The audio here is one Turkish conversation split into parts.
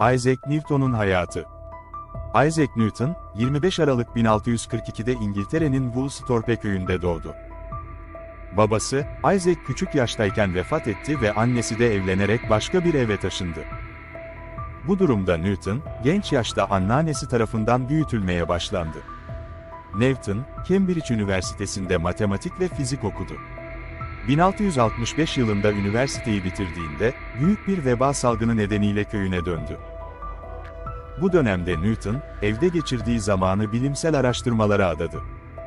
Isaac Newton'un hayatı. Isaac Newton, 25 Aralık 1642'de İngiltere'nin Woolsthorpe köyünde doğdu. Babası, Isaac küçük yaştayken vefat etti ve annesi de evlenerek başka bir eve taşındı. Bu durumda Newton, genç yaşta anneannesi tarafından büyütülmeye başlandı. Newton, Cambridge Üniversitesi'nde matematik ve fizik okudu. 1665 yılında üniversiteyi bitirdiğinde, büyük bir veba salgını nedeniyle köyüne döndü. Bu dönemde Newton, evde geçirdiği zamanı bilimsel araştırmalara adadı.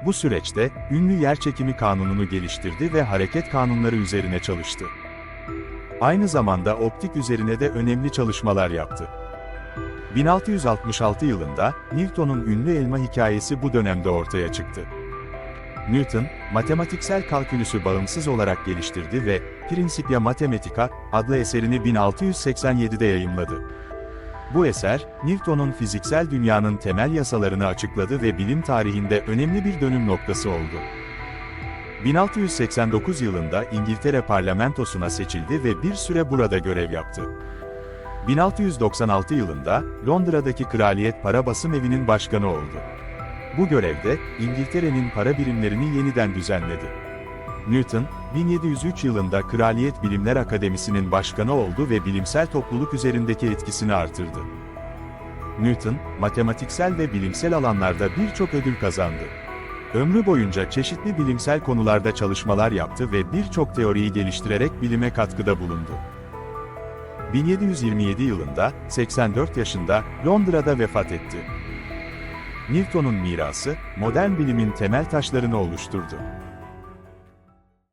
Bu süreçte, ünlü yerçekimi kanununu geliştirdi ve hareket kanunları üzerine çalıştı. Aynı zamanda optik üzerine de önemli çalışmalar yaptı. 1666 yılında, Newton'un ünlü elma hikayesi bu dönemde ortaya çıktı. Newton, matematiksel kalkülüsü bağımsız olarak geliştirdi ve Principia Mathematica adlı eserini 1687'de yayımladı. Bu eser, Newton'un fiziksel dünyanın temel yasalarını açıkladı ve bilim tarihinde önemli bir dönüm noktası oldu. 1689 yılında İngiltere parlamentosuna seçildi ve bir süre burada görev yaptı. 1696 yılında Londra'daki Kraliyet Para Basım Evi'nin başkanı oldu. Bu görevde İngiltere'nin para birimlerini yeniden düzenledi. Newton, 1703 yılında Kraliyet Bilimler Akademisi'nin başkanı oldu ve bilimsel topluluk üzerindeki etkisini artırdı. Newton, matematiksel ve bilimsel alanlarda birçok ödül kazandı. Ömrü boyunca çeşitli bilimsel konularda çalışmalar yaptı ve birçok teoriyi geliştirerek bilime katkıda bulundu. 1727 yılında, 84 yaşında, Londra'da vefat etti. Newton'un mirası, modern bilimin temel taşlarını oluşturdu.